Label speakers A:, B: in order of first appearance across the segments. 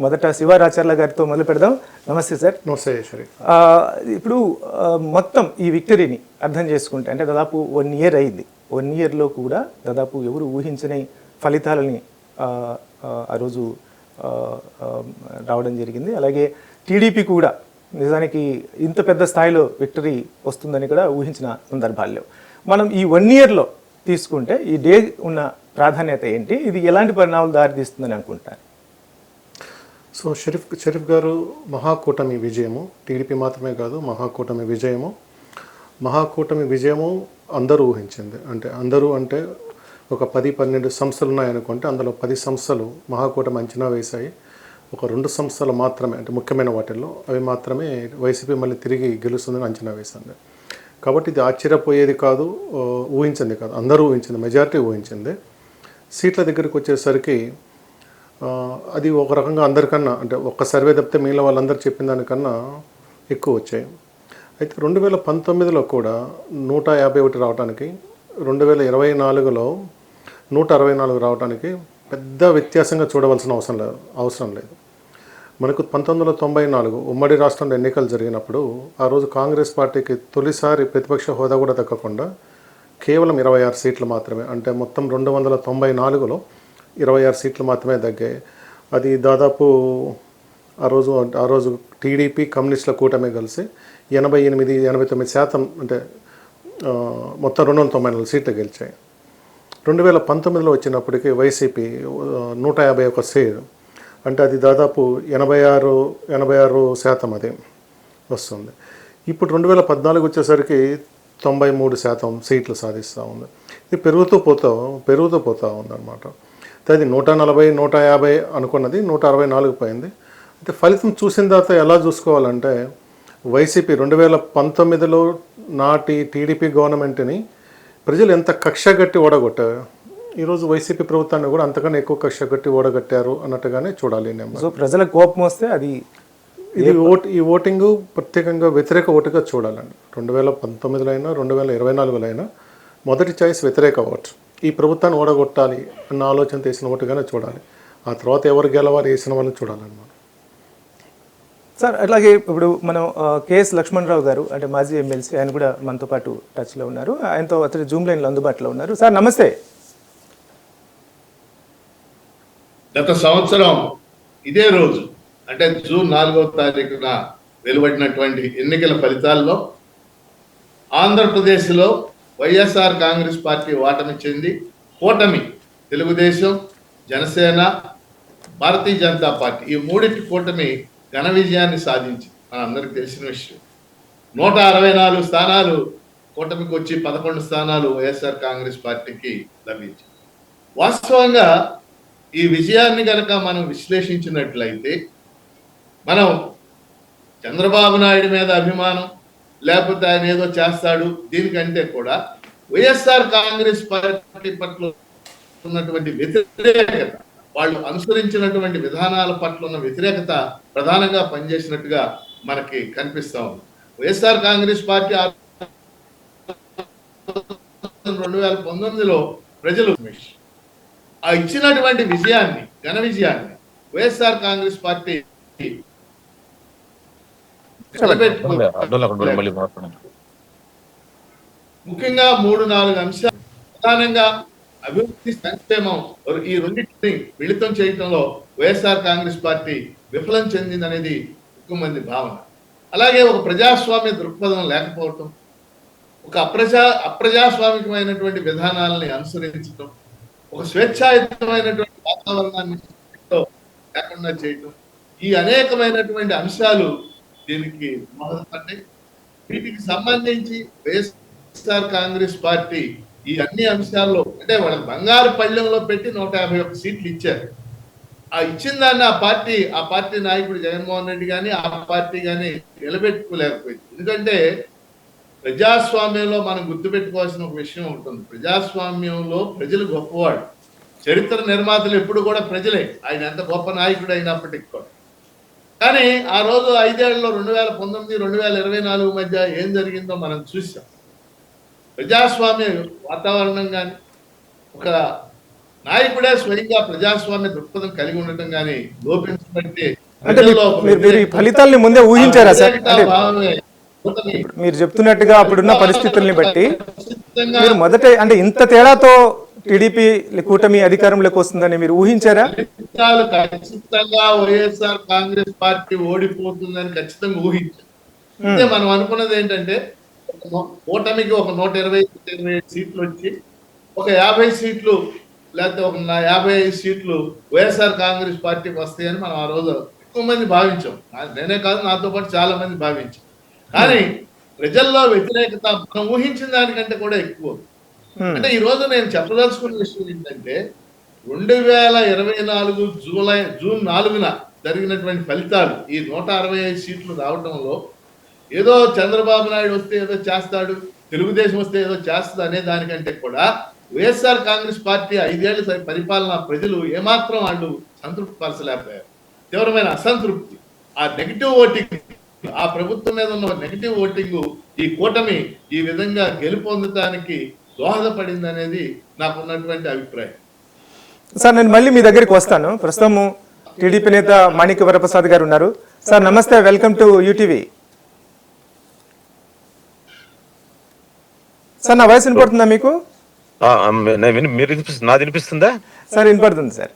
A: మొదట శివారాచార్ల గారితో మొదలు పెడదాం. నమస్తే సార్.
B: నమస్తే
A: ఇప్పుడు మొత్తం ఈ విక్టరీని అర్థం చేసుకుంటే అంటే దాదాపు వన్ ఇయర్ అయింది. వన్ ఇయర్లో కూడా దాదాపు ఎవరు ఊహించని ఫలితాలని ఆ, రోజు రావడం జరిగింది. అలాగే టీడీపీ కూడా నిజానికి ఇంత పెద్ద స్థాయిలో విక్టరీ వస్తుందని కూడా ఊహించిన సందర్భాల్లో. మనం ఈ వన్ ఇయర్లో తీసుకుంటే ఈ డే ఉన్న ప్రాధాన్యత ఏంటి? ఇది ఎలాంటి పరిణామాలు దారితీస్తుందని అనుకుంటారు?
B: సో షరీఫ్ షరీఫ్ గారు మహాకూటమి విజయము. టీడీపీ మాత్రమే కాదు మహాకూటమి విజయము. మహాకూటమి విజయము అందరూ ఊహించింది. అంటే అందరూ అంటే ఒక పది పన్నెండు సంస్థలు ఉన్నాయనుకుంటే అందులో పది సంస్థలు మహాకూటమి అంచనా వేశాయి. ఒక రెండు సంస్థలు మాత్రమే అంటే ముఖ్యమైన వాటిల్లో అవి మాత్రమే వైసీపీ మళ్ళీ తిరిగి గెలుస్తుందని అంచనా వేసింది. కాబట్టి ఇది ఆశ్చర్యపోయేది కాదు ఊహించింది కాదు. అందరూ ఊహించింది మెజారిటీ ఊహించింది. సీట్ల దగ్గరికి వచ్చేసరికి అది ఒక రకంగా అందరికన్నా అంటే ఒక్క సర్వే తప్పితే మిగిలిన వాళ్ళందరూ చెప్పిన దానికన్నా ఎక్కువ వచ్చాయి. అయితే రెండు వేల పంతొమ్మిదిలో కూడా నూట యాభై ఒకటి రావడానికి రెండు వేల ఇరవై నాలుగులో నూట అరవై నాలుగు రావడానికి పెద్ద వ్యత్యాసంగా చూడవలసిన అవసరం లేదు అవసరం లేదు. మనకు పంతొమ్మిది వందల తొంభై నాలుగు ఉమ్మడి రాష్ట్రంలో ఎన్నికలు జరిగినప్పుడు ఆ రోజు కాంగ్రెస్ పార్టీకి తొలిసారి ప్రతిపక్ష హోదా కూడా దక్కకుండా కేవలం ఇరవై ఆరు సీట్లు మాత్రమే అంటే మొత్తం రెండు వందల తొంభై నాలుగులో ఇరవై ఆరు సీట్లు మాత్రమే తగ్గాయి. అది దాదాపు ఆ రోజు ఆ రోజు టీడీపీ కమ్యూనిస్టుల కూటమి కలిసి ఎనభై ఎనిమిది ఎనభై తొమ్మిది శాతం అంటే మొత్తం రెండు వందల తొంభై నాలుగు సీట్లు గెలిచాయి. రెండు వేల పంతొమ్మిదిలో వచ్చినప్పటికీ వైసీపీ నూట యాభై ఒక సీట్. అంటే అది దాదాపు ఎనభై ఆరు ఎనభై ఆరు శాతం అది వస్తుంది. ఇప్పుడు రెండు వేల పద్నాలుగు వచ్చేసరికి తొంభై మూడు శాతం సీట్లు సాధిస్తూ ఉంది. ఇది పెరుగుతూ పోతా పెరుగుతూ పోతూ ఉందన్నమాట. అయితే అది నూట నలభై నూట యాభై అనుకున్నది నూట అరవై నాలుగు పోయింది. అయితే ఫలితం చూసిన తర్వాత ఎలా చూసుకోవాలంటే వైసీపీ రెండు వేల పంతొమ్మిదిలో నాటి టీడీపీ గవర్నమెంట్ని ప్రజలు ఎంత కక్ష గట్టి ఓడగొట్టారు ఈరోజు వైసీపీ ప్రభుత్వాన్ని కూడా అంతకన్నా ఎక్కువ కక్ష గట్టి ఓడగట్టారు అన్నట్టుగానే చూడాలి నెంబర్.
A: సో ప్రజల కోపం వస్తే అది
B: ఇది ఓట్ ఈ ఓటింగ్ ప్రత్యేకంగా వ్యతిరేక ఓటుగా చూడాలండి. రెండు వేల పంతొమ్మిదిలో అయినా రెండు వేల ఇరవై నాలుగులో అయినా మొదటి చాయిస్ వ్యతిరేక ఓట్. ఈ ప్రభుత్వాన్ని ఓడగొట్టాలి అన్న ఆలోచన వేసిన ఓటుగానే చూడాలి. ఆ తర్వాత ఎవరు గెలవాలి వేసిన వాళ్ళని చూడాలన్నమాట.
A: సార్ అట్లాగే ఇప్పుడు మనం కేఎస్ లక్ష్మణరావు గారు అంటే మాజీ ఎమ్మెల్సీ ఆయన కూడా మనతో పాటు టచ్లో ఉన్నారు. ఆయనతో అతను జూమ్ లైన్లో అందుబాటులో ఉన్నారు. సార్ నమస్తే.
C: గత సంవత్సరం ఇదే రోజు అంటే జూన్ నాలుగవ తారీఖున వెలువడినటువంటి ఎన్నికల ఫలితాల్లో ఆంధ్రప్రదేశ్లో వైఎస్ఆర్ కాంగ్రెస్ పార్టీ ఓటమి చెంది కూటమి తెలుగుదేశం జనసేన భారతీయ జనతా పార్టీ ఈ మూడింటి కూటమి ఘన విజయాన్ని సాధించి మనందరికి తెలిసిన విషయం. నూట అరవై నాలుగు స్థానాలు కూటమికి వచ్చి పదకొండు స్థానాలు వైఎస్ఆర్ కాంగ్రెస్ పార్టీకి లభించాయి. వాస్తవంగా ఈ విజయాన్ని గనక మనం విశ్లేషించినట్లయితే మనం చంద్రబాబు నాయుడు మీద అభిమానం లేకపోతే ఆయన ఏదో చేస్తాడు. దీనికంటే కూడా వైఎస్ఆర్ కాంగ్రెస్ పార్టీ పట్ల ఉన్నటువంటి వ్యతిరేకత వాళ్ళు అనుసరించినటువంటి విధానాల పట్ల ఉన్న వ్యతిరేకత ప్రధానంగా పనిచేసినట్టుగా మనకి కనిపిస్తా ఉంది. వైఎస్ఆర్ కాంగ్రెస్ పార్టీ రెండు వేల పంతొమ్మిదిలో ప్రజలు ఆ ఇచ్చినటువంటి విజయాన్ని ఘన విజయాన్ని వైఎస్ఆర్ కాంగ్రెస్ పార్టీ
D: అడ్డంలో అక్కడ మళ్ళీ మాట్లాడండి
C: ముఖ్యంగా మూడు నాలుగు అంశాలు ప్రధానంగా అభివృద్ధి సంక్షేమం ఈ రెండింటిని మిళితం చేయడంలో వైఎస్ఆర్ కాంగ్రెస్ పార్టీ విఫలం చెందిందనేది ఎక్కువ మంది భావన. అలాగే ఒక ప్రజాస్వామ్య దృక్పథం లేకపోవటం ఒక అప్రజా అప్రజాస్వామికమైనటువంటి విధానాలని అనుసరించడం ఒక స్వేచ్ఛాయుతమైనటువంటి వాతావరణాన్ని లేకుండా చేయటం ఈ అనేకమైనటువంటి అంశాలు దీనికి దోహదపడ్డాయి వీటికి సంబంధించి వైఎస్ఆర్ కాంగ్రెస్ పార్టీ ఈ అన్ని అంశాల్లో అంటే వాళ్ళ బంగారు పళ్ళెంలో పెట్టి నూట యాభై ఒక్క సీట్లు ఇచ్చారు. ఆ ఇచ్చిన దాన్ని ఆ పార్టీ ఆ పార్టీ నాయకుడు జగన్మోహన్ రెడ్డి కానీ ఆ పార్టీ కానీ నిలబెట్టుకోలేకపోయింది. ఎందుకంటే ప్రజాస్వామ్యంలో మనం గుర్తుపెట్టుకోవాల్సిన ఒక విషయం ఉంటుంది. ప్రజాస్వామ్యంలో ప్రజలు గొప్పవాడు చరిత్ర నిర్మాతలు ఎప్పుడు కూడా ప్రజలే. ఆయన ఎంత గొప్ప నాయకుడు అయినప్పటికీ కూడా. కానీ ఆ రోజు ఐదేళ్ళలో రెండు వేల పంతొమ్మిది రెండు వేల ఇరవై నాలుగు మధ్య ఏం జరిగిందో మనం చూసాం ప్రజాస్వామ్య వాతావరణం కానీ ఒక నాయకుడే స్వయంగా ప్రజాస్వామ్య దృక్పథం కలిగి ఉండటం కానీ లోపించబట్టి
A: ఫలితాల్ని ముందే ఊహించారా సార్? మీరు చెప్తున్నట్టుగా అప్పుడున్న పరిస్థితుల్ని బట్టి మీరు మొదట అంటే ఇంత తేడాతో టీడీపీ కూటమి అధికారంలోకి వస్తుందని మీరు ఊహించారా?
C: ఖచ్చితంగా వైఎస్ఆర్ కాంగ్రెస్ పార్టీ ఓడిపోతుందని ఖచ్చితంగా ఊహించారు అంటే మనం అనుకున్నది ఏంటంటే కూటమికి ఒక నూట ఇరవై సీట్లు వచ్చి ఒక యాభై సీట్లు లేకపోతే ఒక యాభై ఐదు సీట్లు వైఎస్ఆర్ కాంగ్రెస్ పార్టీకి వస్తాయని మనం ఆ రోజు ఎక్కువ మంది భావించాం. నేనే కాదు నాతో పాటు చాలా మంది భావించాం. కానీ ప్రజల్లో వ్యతిరేకత మనం ఊహించిన దానికంటే కూడా ఎక్కువ. అంటే ఈ రోజు నేను చెప్పదలుచుకున్న విషయం ఏంటంటే రెండు వేల ఇరవై నాలుగు జూలై జూన్ నాలుగున జరిగినటువంటి ఫలితాలు ఈ నూట అరవై ఐదు సీట్లు రావడంలో ఏదో చంద్రబాబు నాయుడు వస్తే ఏదో చేస్తాడు తెలుగుదేశం వస్తే ఏదో చేస్తుంది అనే దానికంటే కూడా వైఎస్ఆర్ కాంగ్రెస్ పార్టీ ఐదేళ్ళ పరిపాలన ప్రజలు ఏమాత్రం వాళ్ళు సంతృప్తి పరచలేకపోయారు. తీవ్రమైన అసంతృప్తి. ఆ నెగిటివ్ ఓటింగ్ ఆ ప్రభుత్వం మీద ఉన్న నెగిటివ్ ఓటింగ్ ఈ కూటమి ఈ విధంగా గెలుపొందటానికి దోహదపడింది అనేది నాకున్నటువంటి అభిప్రాయం.
A: సార్ నేను మళ్ళీ మీ దగ్గరికి వస్తాను. ప్రస్తుతం టీడీపీ నేత మాణిక్య వరప్రసాద్ గారు ఉన్నారు. సార్ నమస్తే వెల్కమ్ టు యూటీవీ. సార్ నా వయసు వినపడుతుందా మీకు?
D: ఆ, ఆ, నేను విని మీరు వినిపిస్తుంది నాది వినిపిస్తుందా?
A: సార్ వినపడుతుంది సార్.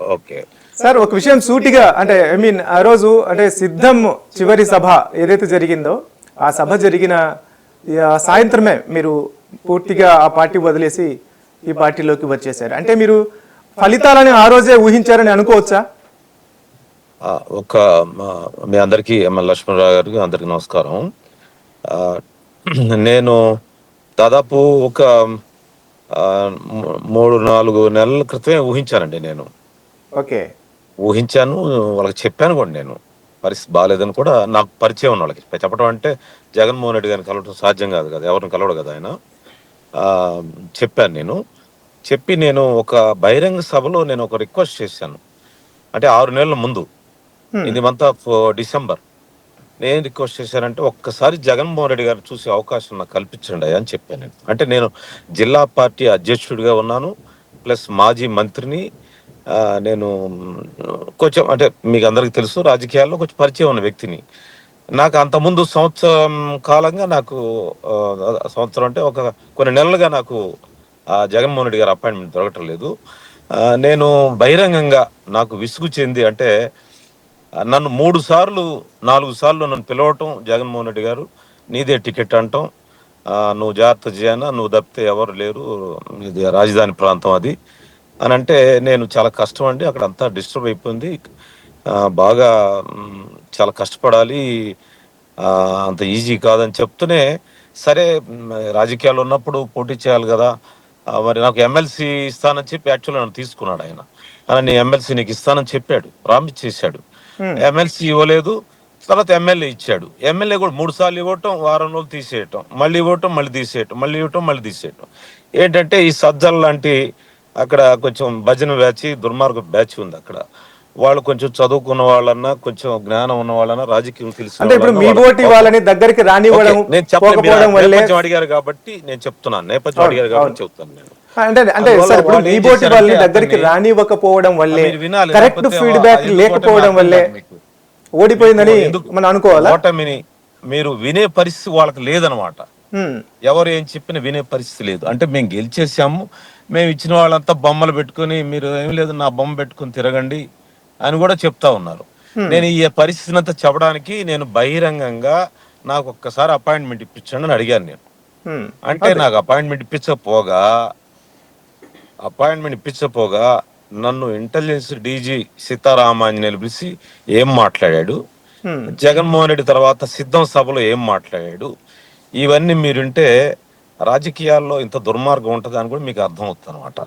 D: ఓకే.
A: సార్ ఒక విషయం సూటిగా అంటే ఐ మీన్ ఆ రోజు అంటే సిద్ధం చివరి సభ ఏదైతే జరిగిందో ఆ సభ జరిగిన సాయంత్రమే మీరు పూర్తిగా ఆ పార్టీ వదిలేసి ఈ పార్టీలోకి వచ్చేసారు అంటే మీరు ఫలితాలని ఆ రోజే ఊహించారని అనుకోవచ్చా?
D: ఒక మా, అందరికీ లక్ష్మణరావు గారికి అందరికి నమస్కారం. నేను దాదాపు ఒక మూడు నాలుగు నెలల క్రితమే ఊహించానండి నేను.
A: ఓకే.
D: ఊహించాను వాళ్ళకి చెప్పాను కూడా నేను. పరిస్థితి బాగాలేదని కూడా నాకు పరిచయం ఉన్న వాళ్ళకి చెప్పడం అంటే జగన్మోహన్ రెడ్డి గారిని కలవడం సాధ్యం కాదు కదా ఎవరిని కలవడు కదా ఆయన. చెప్పాను నేను. చెప్పి నేను ఒక బహిరంగ సభలో నేను ఒక రిక్వెస్ట్ చేశాను. అంటే ఆరు నెలల ముందు. ఇది మంత్ ఆఫ్ డిసెంబర్. నేను రిక్వెస్ట్ చేశానంటే ఒక్కసారి జగన్మోహన్ రెడ్డి గారిని చూసే అవకాశం నాకు కల్పించండి అని చెప్పాను నేను. అంటే నేను జిల్లా పార్టీ అధ్యక్షుడిగా ఉన్నాను. ప్లస్ మాజీ మంత్రిని నేను కొంచెం అంటే మీకు అందరికీ తెలుసు రాజకీయాల్లో కొంచెం పరిచయం ఉన్న వ్యక్తిని. నాకు అంతకుముందు సంవత్సరం కాలంగా నాకు సంవత్సరం అంటే ఒక కొన్ని నెలలుగా నాకు ఆ, జగన్మోహన్ రెడ్డి గారి అపాయింట్మెంట్ దొరకటం లేదు. నేను బహిరంగంగా నాకు విసుగు చెంది అంటే నన్ను మూడు సార్లు నాలుగు సార్లు నన్ను పిలవటం జగన్మోహన్ రెడ్డి గారు. నీదే టికెట్ అంటాం. నువ్వు జాగ్రత్త చేయనా? నువ్వు తప్పితే ఎవరు లేరు. ఇది రాజధాని ప్రాంతం అది. అని అంటే నేను చాలా కష్టం అండి. అక్కడ అంతా డిస్టర్బ్ అయిపోయింది. బాగా చాలా కష్టపడాలి. అంత ఈజీ కాదని చెప్తూనే సరే రాజకీయాలు ఉన్నప్పుడు పోటీ చేయాలి కదా. మరి నాకు ఎమ్మెల్సీ ఇస్తానని చెప్పి యాక్చువల్గా నన్ను తీసుకున్నాడు ఆయన. అలా నీ ఎమ్మెల్సీ నీకు ఇస్తానని చెప్పాడు. ప్రామిస్ చేశాడు. ఎమ్మెల్సీ ఇవ్వలేదు. తర్వాత ఎమ్మెల్యే ఇచ్చాడు. ఎమ్మెల్యే కూడా మూడు సార్లు ఇవ్వటం వారం రోజులు తీసేయటం. మళ్ళీ ఇవ్వటం మళ్ళీ తీసేయటం. మళ్ళీ ఇవ్వటం మళ్ళీ తీసేయటం. ఏంటంటే ఈ సజ్జల లాంటి అక్కడ కొంచెం భజన బ్యాచ్ దుర్మార్గ బ్యాచ్ ఉంది అక్కడ. వాళ్ళు కొంచెం చదువుకున్న వాళ్ళన్నా కొంచెం జ్ఞానం ఉన్న వాళ్ళన్నా రాజకీయం తెలిసిన
A: అంటే ఇప్పుడు మీ ఓటి వాళ్ళని దగ్గరికి రానివ్వడం
D: నేను చెప్పలేదు మీరు.
A: పోకపోవడం వల్లే
D: నేపథ్యం అడిగారు కాబట్టి నేను చెప్తున్నాను. నేపథ్యం అడిగారు కాబట్టి చెప్తాను నేను.
A: అంటే అంటే సార్ ఇప్పుడు మీ బోటి వాళ్ళని దగ్గరికి రానివ్వకపోవడం వల్లే కరెక్ట్ ఫీడ్బ్యాక్ లేకపోవడం వల్లే? ఓడిపోయిందని? మనం అనుకోవాలా?
D: ఓటమిని మీరు వినే పరిస్థితి వాళ్ళకి లేదనమాట. ఎవరు ఏం చెప్పినా వినే పరిస్థితి లేదు. అంటే మేము గెలిచేసాము మేము ఇచ్చిన వాళ్ళంతా బొమ్మలు పెట్టుకొని మీరు ఏం లేదు నా బొమ్మ పెట్టుకొని తిరగండి అని కూడా చెప్తా ఉన్నారు. నేను ఈ పరిస్థితిని అంతా చెప్పడానికి నేను బహిరంగంగా నాకు ఒక్కసారి అపాయింట్మెంట్ ఇప్పించండి అని అడిగాను నేను. అంటే నాకు అపాయింట్మెంట్ ఇప్పించకపోగా అపాయింట్మెంట్ ఇప్పించకపోగా నన్ను ఇంటెలిజెన్స్ డీజీ సీతారామాంజనేయులు పిలిచి ఏం మాట్లాడాడు. జగన్మోహన్ రెడ్డి తర్వాత సిద్ధం సభలో ఏం మాట్లాడాడు? ఇవన్నీ మీరుంటే రాజకీయాల్లో ఇంత దుర్మార్గం ఉంటది అని కూడా మీకు అర్థం అవుతుంది అనమాట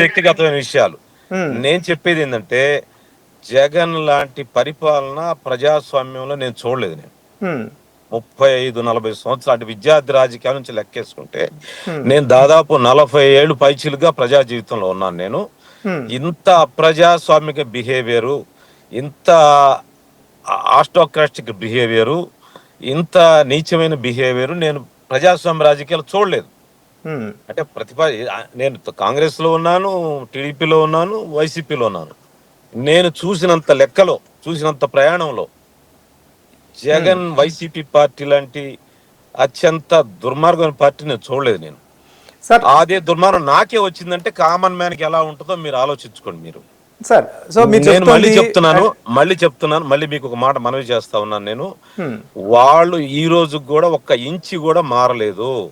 D: వ్యక్తిగతమైన విషయాలు. నేను చెప్పేది ఏంటంటే జగన్ లాంటి పరిపాలన ప్రజాస్వామ్యంలో నేను చూడలేదు నేను. ముప్పై ఐదు నలభై సంవత్సరాలు అంటే విద్యార్థి రాజకీయాల నుంచి లెక్కేసుకుంటే నేను దాదాపు నలభై ఏళ్ళు పైచిలుగా ప్రజా జీవితంలో ఉన్నాను నేను. ఇంత అప్రజాస్వామిక బిహేవియరు ఇంత ఆస్టోక్రాస్టిక్ బిహేవియరు ఇంత నీచమైన బిహేవియర్ నేను ప్రజాస్వామ్య రాజకీయాలు చూడలేదు. అంటే ప్రతిభ నేను కాంగ్రెస్లో ఉన్నాను టీడీపీలో ఉన్నాను వైసీపీలో ఉన్నాను. నేను చూసినంత లెక్కలో చూసినంత ప్రయాణంలో జగన్ వైసీపీ పార్టీ లాంటి అత్యంత దుర్మార్గమైన పార్టీ నేను చూడలేదు నేను.
A: సార్
D: అదే దుర్మార్గం నాకే వచ్చిందంటే కామన్ మ్యాన్కి ఎలా ఉంటుందో మీరు ఆలోచించుకోండి మీరు.
A: సార్ సో
D: నేను మళ్ళీ చెప్తున్నాను మళ్ళీ చెప్తున్నాను మళ్ళీ మీకు ఒక మాట మనవి చేస్తా ఉన్నాను నేను. వాళ్ళు ఈ రోజు కూడా ఒక్క ఇంచి కూడా మారలేదు.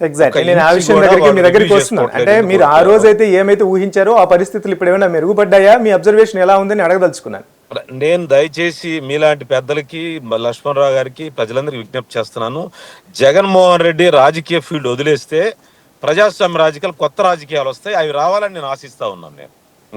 A: ఎగ్జాక్ట్లీ నేను ఆ విషయం దగ్గరికి మీ దగ్గరికి వస్తున్నాను. అంటే మీరు ఆ. రోజు అయితే ఏమైతే ఊహించారో ఆ పరిస్థితులు ఇప్పుడు ఏమైనా మెరుగుపడ్డాయా? మీ అబ్జర్వేషన్ ఎలా ఉందని అడగదలుచుకున్నాను.
D: నేను దయచేసి మీలాంటి పెద్దలకి లక్ష్మణరావు గారికి ప్రజలందరికీ విజ్ఞప్తి చేస్తున్నాను. జగన్మోహన్ రెడ్డి రాజకీయ ఫీల్డ్ వదిలేస్తే ప్రజాస్వామ్య రాజకీయాలు కొత్త రాజకీయాలు వస్తాయి. అవి రావాలని నేను ఆశిస్తా ఉన్నాను నేను.